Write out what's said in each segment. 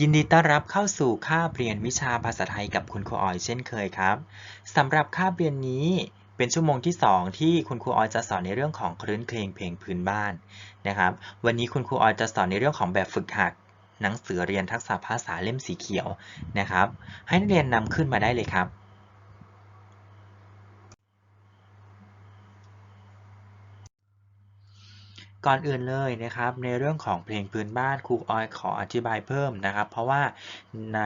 ยินดีต้อนรับเข้าสู่คาบเรียนวิชาภาษาไทยกับคุณครูออยเช่นเคยครับสำหรับคาบเรียนนี้เป็นชั่วโมงที่ 2 ที่คุณครูออยจะสอนในเรื่องของคลื่นเพลงเพลงพื้นบ้านนะครับ วันนี้คุณครูออยจะสอนในเรื่องของแบบฝึกหัดหนังสือเรียนทักษะภาษาเล่มสีเขียวนะครับ ให้นักเรียนนำขึ้นมาได้เลยครับ ก่อนอื่นเลยนะครับในเรื่องของเพลงพื้นบ้านครูออยขออธิบายเพิ่มนะครับ เพราะว่าใน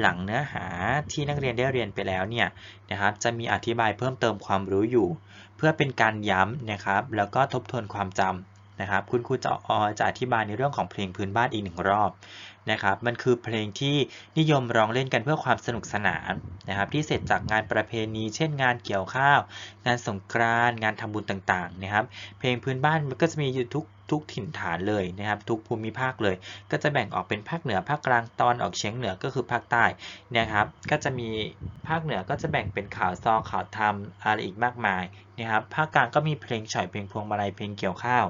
หลังเนื้อหาที่นักเรียนได้เรียนไปแล้วเนี่ยนะครับจะมีอธิบายเพิ่มเติมความรู้อยู่ เพื่อเป็นการย้ำนะครับแล้วก็ทบทวนความจำ นะครับคุณครูจะออจะอธิบายในเรื่องของเพลงพื้นบ้านอีกหนึ่งรอบนะครับมันคือเพลงที่นิยมร้องเล่นกันเพื่อความสนุกสนานนะครับที่เสร็จจากงานประเพณี เช่นงานเกี่ยวข้าว งานสงกรานงานทำบุญต่างๆนะครับเพลงพื้นบ้านมันก็จะมีอยู่ทุกทุกถิ่นฐานเลยนะครับทุกภูมิภาคเลย ก็จะแบ่งออกเป็นภาคเหนือภาคกลางตอนออกเฉียงเหนือก็คือภาคใต้นะครับก็จะมีภาคเหนือก็จะแบ่งเป็นข่าวซอข่าวธรรมอะไรอีกมากมาย นะครับภาคกลางก็มีเพลงฉ่อยเพลงพวงมาลัยเพลงเกี่ยวข้าว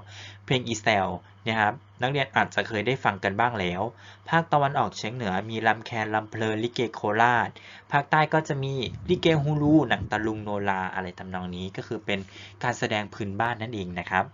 เพลงอีสแซลนะครับนักเรียนอาจจะเคยได้ฟังกันบ้างแล้ว ภาคตะวันออกเฉียงเหนือมีลำแคนลำเพลินลิเกโคราช ภาคใต้ก็จะมีลิเกฮูลูหนังตะลุงโนราอะไรทำนองนี้ก็คือเป็นการแสดงพื้นบ้านนั่นเองนะครับ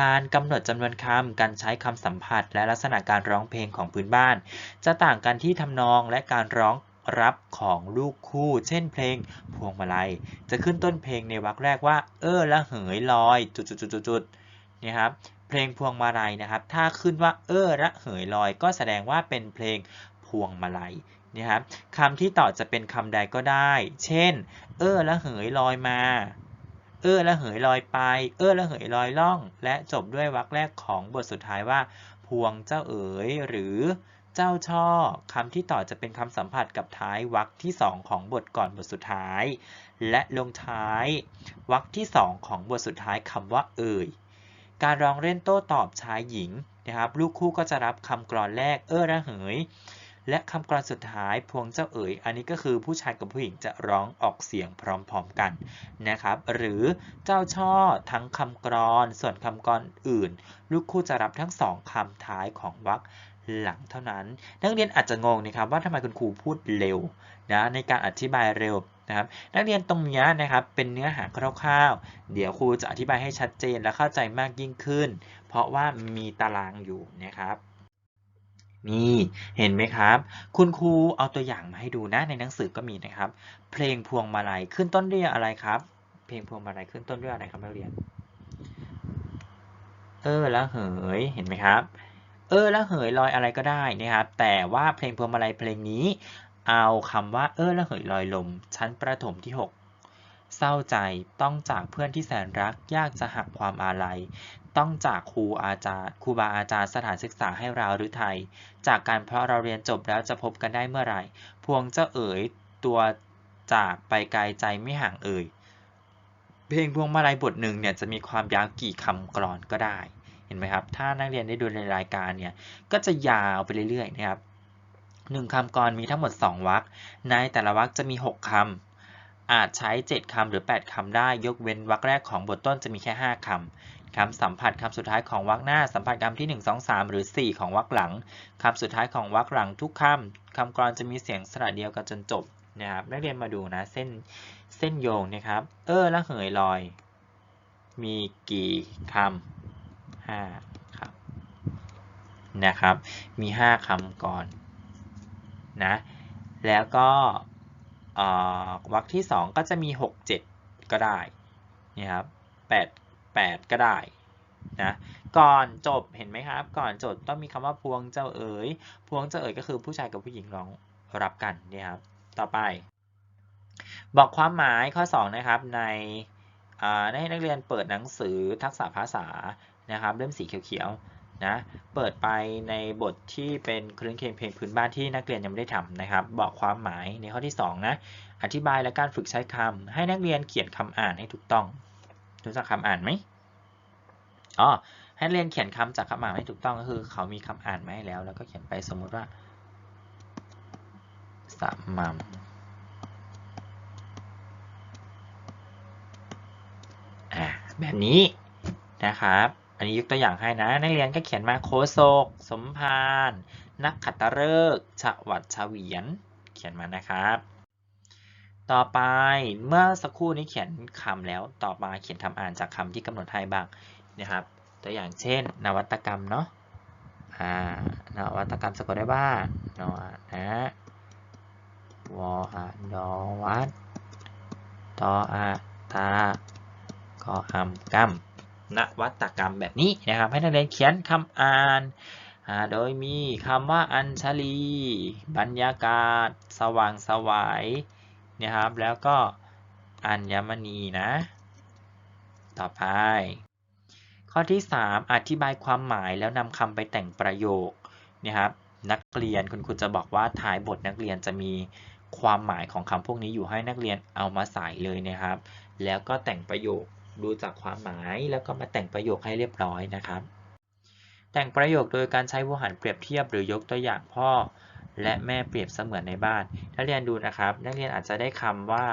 การกำหนดจำนวนคำการใช้คำสัมผัส และลักษณะการร้องเพลงของพื้นบ้าน จะต่างกันที่ทำนองและการร้อง รับของลูกคู่ เช่นเพลงพวงมาลัย จะขึ้นต้นเพลงในวรรคแรกว่า เออละเหยลอย จุดๆๆๆนะครับเพลงพวงมาลัยนะครับ ถ้าขึ้นว่าเออระเหยลอย ก็แสดงว่าเป็นเพลงพวงมาลัยนะครับคำที่ต่อจะเป็นคำใดก็ได้ เช่น เออละเหยลอยมา เออละเหยลอยไป เออละเหยลอยล่อง และจบด้วยวรรคแรกของบทสุดท้ายว่า พวงเจ้าเอ๋ยหรือ เจ้าช่อคำที่ต่อจะเป็นคำสัมผัสกับท้ายวรรคที่สองของบทก่อนบทสุดท้าย และลงท้ายวรรคที่สองของบทสุดท้ายคำว่าเอ่ย การร้องเล่นโต้ตอบชายหญิงนะครับลูกคู่ก็จะรับคำกรอนแรกเออระเหย และคำกรอนสุดท้ายพวงเจ้าเอ๋ย อันนี้ก็คือผู้ชายกับผู้หญิงจะร้องออกเสียงพร้อมๆกันนะครับ หรือเจ้าช่อทั้งคำกรอน ส่วนคำกรอนอื่น ลูกคู่จะรับทั้งสองคำท้ายของวรรค หลังเท่านั้น นักเรียนอาจจะงงนะครับว่าทำไมคุณครูพูดเร็วนะในการอธิบายเร็วนะครับนักเรียนตรงนี้นะครับเป็นเนื้อหาคร่าวๆ เดี๋ยวครูจะอธิบายให้ชัดเจนและเข้าใจมากยิ่งขึ้น เพราะว่ามีตารางอยู่นะครับนี่เห็นไหมครับ คุณครูเอาตัวอย่างมาให้ดูนะในหนังสือก็มีนะครับ เพลงพวงมาลัยขึ้นต้นด้วยอะไรครับ เพลงพวงมาลัยขึ้นต้นด้วยอะไรครับนักเรียน เออละเหยเห็นไหมครับ เออละเหยลอยอะไรก็ได้นะครับ แต่ว่าเพลงพวงมาลัยเพลงนี้ เอาคำว่าเออละเหยลอยลม ชั้นประถมที่ 6 เศร้าใจต้องจากเพื่อนที่แสนรัก ยากจะหักความอาลัย ต้องจากครูอาจารย์ครูบาอาจารย์สถานศึกษาให้เราหรือไทย จากการเพราะเราเรียนจบแล้วจะพบกันได้เมื่อไหร่ พวงเจ้าเอ๋ยตัวจากไปไกลใจไม่ห่างเอ่ยเพลงพวงมาลัยบทหนึ่งเนี่ยจะมีความยาวกี่คำกรอนก็ได้ เห็นไหมครับ ถ้านักเรียนได้ดูในรายการเนี่ย ก็จะยาวไปเรื่อยๆนะครับหนึ่งคำกรมีทั้งหมด 2วรรค ในแต่ละวรรคจะมี 6 คำ อาจใช้ 7 คำหรือ 8 คำได้ ยกเว้นวรรคแรกของบทต้นจะมีแค่ 5 คำ คำสัมผัสคำสุดท้ายของวรรคหน้า สัมผัสคำที่ 1 2 3 หรือ 4 ของวรรคหลัง คำสุดท้ายของวรรคหลังทุกคำ คำกรจะมีเสียงสระเดียวกันจนจบนะครับ นักเรียนมาดูนะ เส้น เส้นโยงนะครับ เออละเหยลอย มีกี่คำ 5ครับนะครับ มี 5 คำก่อนนะ แล้วก็วรรคที่ 2 ก็จะมี 6 7 ก็ได้นี่ครับ8 8 ก็ได้นะก่อนจบเห็นไหมครับ ก่อนจบต้องมีคำว่าพวงเจ้าเอ๋ยพวงเจ้าเอ๋ยก็คือผู้ชายกับผู้หญิงร้องรับกันนี่ครับ ต่อไป บอกความหมายข้อ 2 นะครับใน ให้นักเรียนเปิดหนังสือทักษะภาษานะครับเล่มสีเขียวๆนะเปิดไปในบทที่เป็นคลื่นเพลงเพลงพื้นบ้านที่นักเรียนยังไม่ได้ทำนะครับ บอกความหมายในข้อที่2นะอธิบายและการฝึกใช้คำให้นักเรียนเขียนคำอ่านให้ถูกต้องรู้จักคำอ่านไหมอ๋อให้นักเรียนเขียนคำจากคำอ่านให้ถูกต้องก็คือ เขามีคำอ่านมาให้แล้ว แล้วก็เขียนไปสมมุติว่าสามัม แบบนี้นะครับ อันนี้ยกตัวอย่างให้นะ นักเรียนก็เขียนมาโคศก สมภาร นักขัตฤกษ์ฉวัดเฉวียน เขียนมานะครับ ต่อไปเมื่อสักครู่นี้เขียนคำแล้ว ต่อมาเขียนคำอ่านจากคำที่กำหนดให้บ้างนะครับ ตัวอย่างเช่น นวัตกรรมเนาะอ่านวัตกรรมสะกดได้ว่างนอนะวออะดวัดตออาตา ออัมกัมนวัตกรรมแบบนี้นะครับ ให้นักเรียนเขียนคำอ่านโดยมีคำว่าอัญชลี บรรยากาศ สว่างสวายนะครับ แล้วก็อัญมณีนะ ต่อไป ข้อที่ 3 อธิบายความหมายแล้วนำคำไปแต่งประโยคนะครับ นักเรียนคุณครูจะบอกว่าท้ายบทนักเรียนจะมีความหมายของคำพวกนี้อยู่ให้นักเรียนเอามาใส่เลยนะครับ แล้วก็แต่งประโยค ดูจากความหมายแล้วก็มาแต่งประโยคให้เรียบร้อยนะครับ แต่งประโยคโดยการใช้วหันเปรียบเทียบหรือยกตัวอย่างพ่อ และแม่เปรียบเสมือนในบ้าน นักเรียนดูนะครับ นักเรียนอาจจะได้คำว่า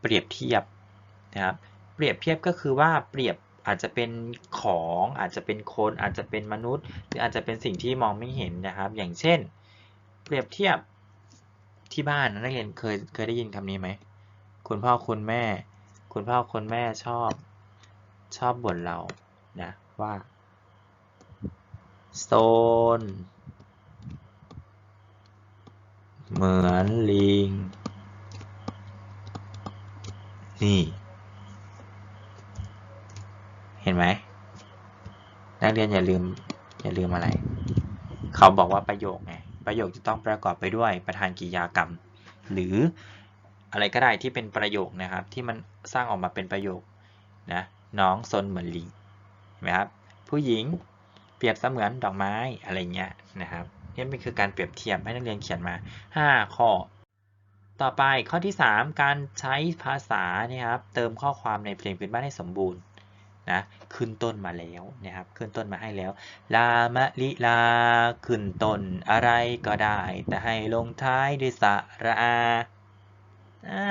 เปรียบเทียบนะครับ เปรียบเทียบก็คือว่าเปรียบอาจจะเป็นของอาจจะเป็นคนอาจจะเป็นมนุษย์ หรืออาจจะเป็นสิ่งที่มองไม่เห็นนะครับ อย่างเช่น เปรียบเทียบ ที่บ้านนักเรียนเคยเคยได้ยินคำนี้ไหมคุณพ่อคุณแม่ คุณพ่อคุณแม่ชอบ ชอบบ่นเรานะว่าโซนเหมือนลิง นี่ เห็นไหมนักเรียนอย่าลืม อย่าลืมอะไร เขาบอกว่าประโยคไง ประโยคจะต้องประกอบไปด้วยประธานกริยากรรม หรืออะไรก็ได้ที่เป็นประโยคนะครับ ที่มันสร้างออกมาเป็นประโยคนะน้องซนเหมือนลิงเห็นไหมครับผู้หญิงเปรียบเสมือนดอกไม้อะไรเงี้ยนะครับนี่เป็นคือการเปรียบเทียบให้นักเรียนเขียนมา 5 ข้อ ต่อไปข้อที่ 3 การใช้ภาษาเนี่ยครับเติมข้อความในเพลงพื้นบ้านให้สมบูรณ์ นะขึ้นต้นมาแล้วนะครับขึ้นต้นมาให้แล้ว ลามะลิลาขึ้นต้นอะไรก็ได้ แต่ให้ลงท้ายด้วยสระอาอ่า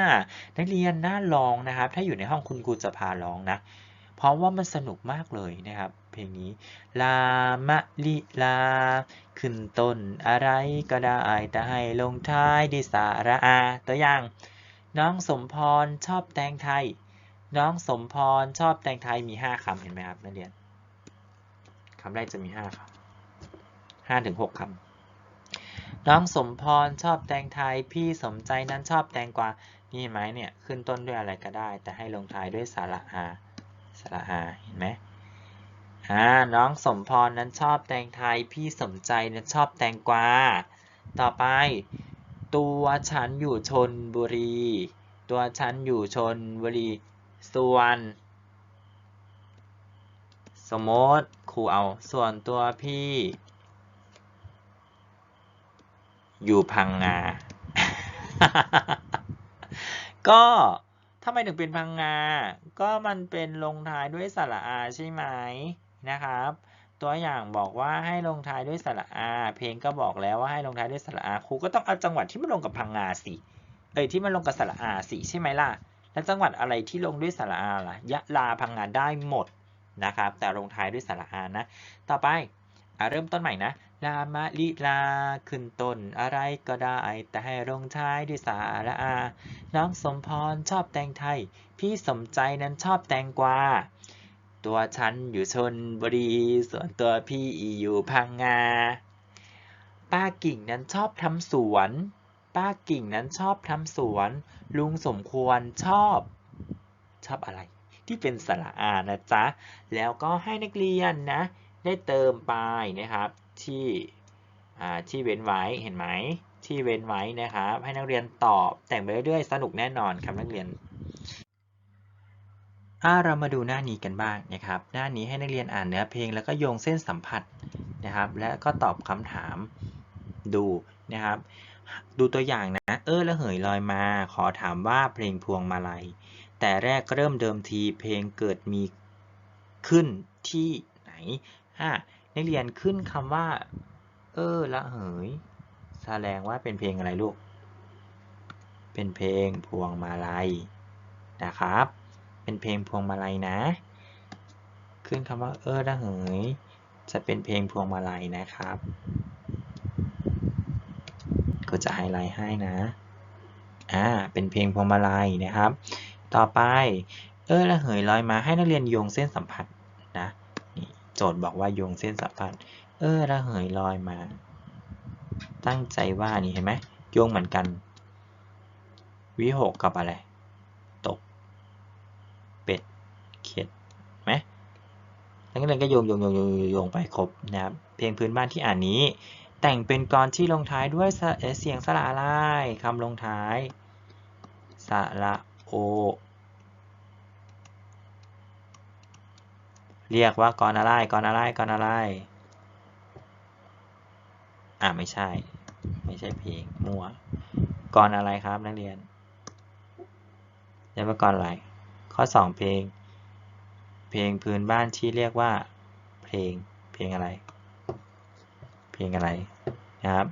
นักเรียนน่าลองนะครับ ถ้าอยู่ในห้องคุณครูจะพาร้องนะ เพราะว่ามันสนุกมากเลยนะครับ เพลงนี้ ลามะลิลา ขึ้นต้นอะไรก็ได้ แต่ให้ลงท้ายด้วยสระอา ตัวอย่าง น้องสมพรชอบแตงไทย น้องสมพรชอบแตงไทยมี5คำเห็นไหมครับนักเรียนคำแรกจะมี5คำ5ถึง6คำน้องสมพรชอบแตงไทยพี่สมใจนั้นชอบแตงกวานี่ไหมเนี่ยขึ้นต้นด้วยอะไรก็ได้ แต่ให้ลงท้ายด้วยสระอาสระอาเห็นไหมอ่าน้องสมพรนั้นชอบแตงไทยพี่สมใจนั้นชอบแตงกวาต่อไป ตัวฉันอยู่ชนบุรี ตัวฉันอยู่ชนบุรี ส่วน สมมติครูเอาส่วนตัวพี่ อยู่พังงา ก็ทำไมถึงเป็นพังงา ก็มันเป็นลงท้ายด้วยสระอาใช่ไหมนะครับ ตัวอย่างบอกว่าให้ลงท้ายด้วยสระอา เพลงก็บอกแล้วว่าให้ลงท้ายด้วยสระอา ครูก็ต้องเอาจังหวัดที่มันลงกับพังงาสิ เอ้ยที่มันลงกับสระอาสิใช่ไหมล่ะ แล้วจังหวัดอะไรที่ลงด้วยสระอาล่ะยะลาพังงาได้หมดนะครับ แต่ลงท้ายด้วยสระอานะ ต่อไปเริ่มต้นใหม่นะลามะลิลาขึ้นต้นอะไรก็ได้ แต่ให้ลงท้ายด้วยสาระอา น้องสมพรชอบแตงไทย พี่สมใจนั้นชอบแตงกวาตัวฉันอยู่ชนบุรี ส่วนตัวพี่อยู่พังงา ป้ากิ่งนั้นชอบทำสวน ป้ากิ่งนั้นชอบทำสวน ลุงสมควรชอบ ชอบอะไร ที่เป็นสระอานะจ๊ะ แล้วก็ให้นักเรียนนะ ได้เติมไปนะครับ ที่ที่เว้นไว้เห็นไหมที่เว้นไว้นะครับ ให้นักเรียนตอบแต่งไปเรื่อยๆ สนุกแน่นอนครับนักเรียนอ่าเรามาดูหน้านี้กันบ้างนะครับ หน้านี้ให้นักเรียนอ่านเนื้อเพลงแล้วก็โยงเส้นสัมผัสนะครับ และก็ตอบคำถามดูนะครับ ดูตัวอย่างนะ เออละเหยลอยมา ขอถามว่าเพลงพวงมาลัย แต่แรกเริ่มเดิมทีเพลงเกิดมีขึ้นที่ไหนอ่านักเรียนขึ้นคำว่า เออละเหย แสดงว่าเป็นเพลงอะไรลูก เป็นเพลงพวงมาลัยนะครับ เป็นเพลงพวงมาลัยนะ ขึ้นคำว่าเออระเหย จะเป็นเพลงพวงมาลัยนะครับ จะไฮไลท์ให้นะ อ่า เป็นเพลงพวงมาลัยนะครับ ต่อไป เออระเหยลอยมาให้นักเรียนโยงเส้นสัมผัสนะนี่โจทย์บอกว่าโยงเส้นสัมผัส เออระเหยลอยมา ตั้งใจว่านี่เห็นไหมโยงเหมือนกัน วิหกกับอะไร ตก เป็ด เขียดไหมนักเรียนก็โยงโยงโยงโยงโยงไปครบนะครับ เพลงพื้นบ้านที่อ่านนี้ แต่งเป็นกรที่ลงท้ายด้วยเสียงสระอะไรคำลงท้าย สระโอ เรียกว่ากรอะไรกรอะไรกรอะไร อ่าไม่ใช่ ไม่ใช่เพลงมั่วกรอะไรครับนักเรียนเรียกว่ากรอะไร ข้อ 2 เพลง เพลงพื้นบ้านที่เรียกว่า เพลงเพลงอะไร ลงอะไรนะครับ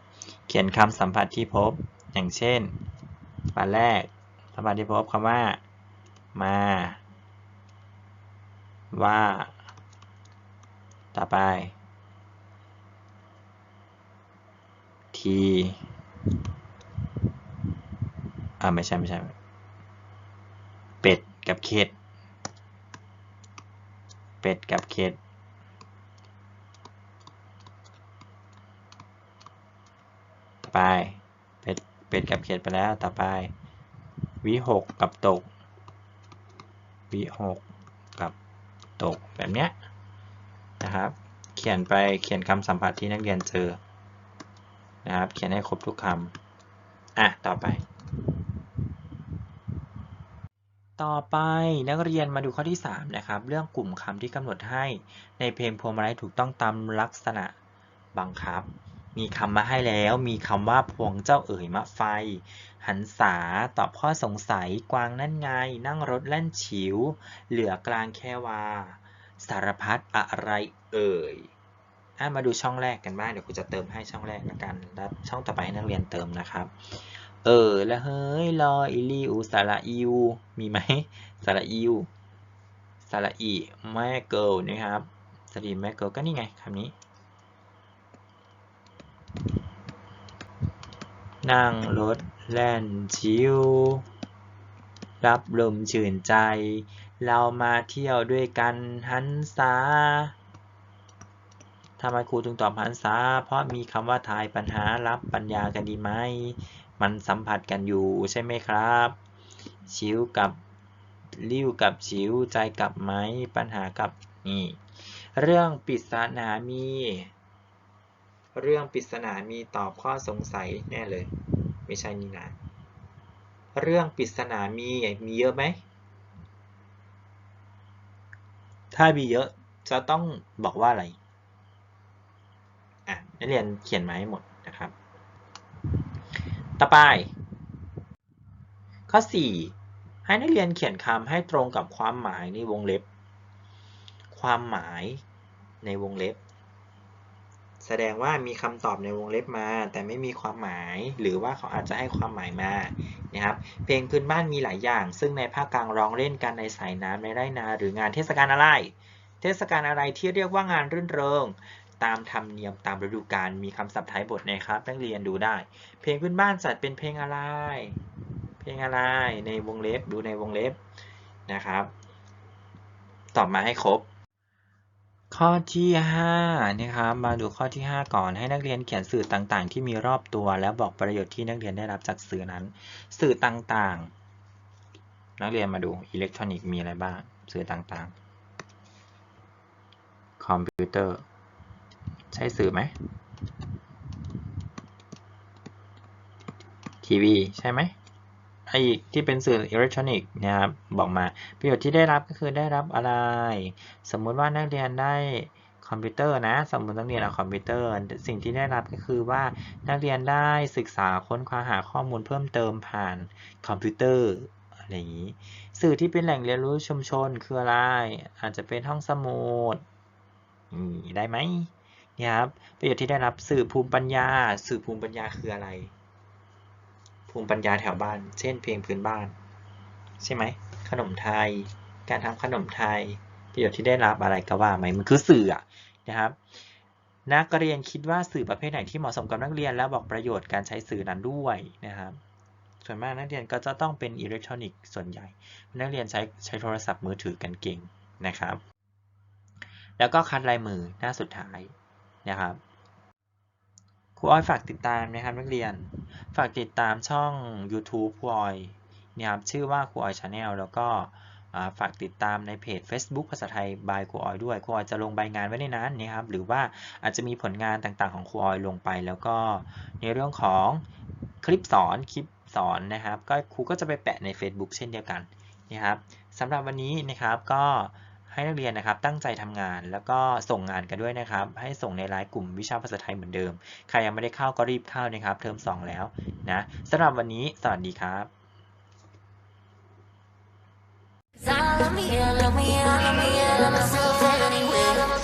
เขียนคำสัมผัสที่พบอย่างเช่นปันแรกสัมผัสที่พบคำว่า มา ว่า ต่อไป ที อ่าไม่ใช่ ไม่ใช่ เป็ดกับเข็ด เป็ดกับเข็ด ต่อ ไปเป็ดเป็ดกับเข็ดไปแล้วต่อไปวิหกกับตกวิหกกับตกแบบเนี้ยนะครับ เขียนไปเขียนคำสัมผัสที่นักเรียนเจอนะครับ เขียนให้ครบทุกคำอะต่อไป ต่อไปนักเรียนมาดูข้อที่ 3 นะครับ เรื่องกลุ่มคำที่กำหนดให้ในเพลงพวงมาลัยถูกต้องตามลักษณะบังคับ มีคำมาให้แล้ว มีคำว่าพวงเจ้าเอ๋ยมะไฟ หันษาตอบข้อสงสัยกวางนั่นไง นั่งรถแล่นฉิว เหลือกลางแค่วา สารพัดอะไรเอ่ยอะมาดูช่องแรกกันบ้างเดี๋ยวครูจะเติมให้ช่องแรกละกันแล้วช่องต่อไปให้นักเรียนเติมนะครับ เออละเฮ้ยลออิลิวสระอิวมีไหมสระอิวสระอีแม่เกิลนะครับสตรีแม่เกิลก็นี่ไงคำนี้ นั่งรถแล่นชิวรับลมชื่นใจ เรามาเที่ยวด้วยกันหันษาทำไมครูถึงตอบหันษาเพราะมีคำว่าทายปัญหารับปัญญากันดีไหม มันสัมผัสกันอยู่ใช่ไหมครับ ชิวกับริ้วกับชิวใจกับไหมปัญหากับนี่ เรื่องปริศนามี เรื่องปริศนามีตอบข้อสงสัยแน่เลย ไม่ใช่นี่นะ เรื่องปริศนามีมีเยอะไหม ถ้ามีเยอะจะต้องบอกว่าอะไร อะนักเรียนเขียนมาให้หมดนะครับ ต่อไป ข้อ 4 ให้นักเรียนเขียนคำให้ตรงกับความหมายในวงเล็บ ความหมายในวงเล็บ แสดงว่ามีคำตอบในวงเล็บมา แต่ไม่มีความหมาย หรือว่าเขาอาจจะให้ความหมายมานะครับเพลงพื้นบ้านมีหลายอย่าง ซึ่งในภาคกลางร้องเล่นกันในสายน้ำในไร่นา หรืองานเทศกาลอะไร เทศกาลอะไรที่เรียกว่างานรื่นเริง ตามธรรมเนียมตามฤดูกาลมีคำศัพท์ท้ายบทนะครับนักเรียนดูได้ เพลงพื้นบ้านจัดเป็นเพลงอะไร เพลงอะไรในวงเล็บดูในวงเล็บนะครับ ตอบมาให้ครบ ข้อที่5นะครับมาดูข้อที่ 5 ก่อนให้นักเรียนเขียนสื่อต่างๆ ที่มีรอบตัว แล้วบอกประโยชน์ที่นักเรียนได้รับจากสื่อนั้น สื่อต่างๆ นักเรียนมาดูอิเล็กทรอนิกส์มีอะไรบ้าง สื่อต่างๆ คอมพิวเตอร์ ใช่สื่อไหมทีวีใช่ไหม ออีกที่เป็นสื่ออิเล็กทรอนิกส์นะครับบอกมาประโยชน์ที่ได้รับก็คือได้รับอะไร สมมุติว่านักเรียนได้คอมพิวเตอร์นะสมมตินักเรียนเอาคอมพิวเตอร์ สิ่งที่ได้รับก็คือว่านักเรียนได้ศึกษาค้นคว้าหาข้อมูลเพิ่มเติมผ่านคอมพิวเตอร์อะไรอย่างนี้ สื่อที่เป็นแหล่งเรียนรู้ชุมชนคืออะไร อาจจะเป็นห้องสมุดนี่ได้ไหมเนี่ยครับประโยชน์ที่ได้รับสื่อภูมิปัญญา สื่อภูมิปัญญาคืออะไร ภูมิปัญญาแถวบ้าน เช่นเพลงพื้นบ้าน ใช่ไหม ขนมไทย การทำขนมไทย ประโยชน์ที่ได้รับอะไรก็ว่าไหมมันคือสื่อนะครับ นักเรียนคิดว่าสื่อประเภทไหนที่เหมาะสมกับนักเรียน และบอกประโยชน์การใช้สื่อนั้นด้วยนะครับ ส่วนมากนักเรียนก็จะต้องเป็นอิเล็กทรอนิกส์ส่วนใหญ่ นักเรียนใช้ใช้โทรศัพท์มือถือกันเก่งนะครับ แล้วก็คัดลายมือหน้าสุดท้ายนะครับ ครูอ้อยฝากติดตามนะครับนักเรียน ฝากติดตามช่อง YouTube ครูอ้อยนะครับชื่อว่าครูอ้อยชาแนลแล้วก็ฝากติดตามในเพจ Facebook ภาษาไทย by ครูอ้อยด้วยครูอ้อยจะลงใบงานไว้ในนั้นนะครับหรือว่าอาจจะมีผลงานต่างๆของครูอ้อยลงไป แล้วก็ในเรื่องของคลิปสอนคลิปสอนนะครับ ก็ครูก็จะไปแปะใน Facebook เช่นเดียวกันนะครับสำหรับวันนี้นะครับก็ ให้นักเรียนนะครับตั้งใจทำงานแล้วก็ส่งงานกันด้วยนะครับ ให้ส่งในไลน์กลุ่มวิชาภาษาไทยเหมือนเดิม ใครยังไม่ได้เข้าก็รีบเข้านะครับ เทอม2 แล้วนะสำหรับวันนี้สวัสดีครับ 'Cause I love me, I love me, I love me, I love myself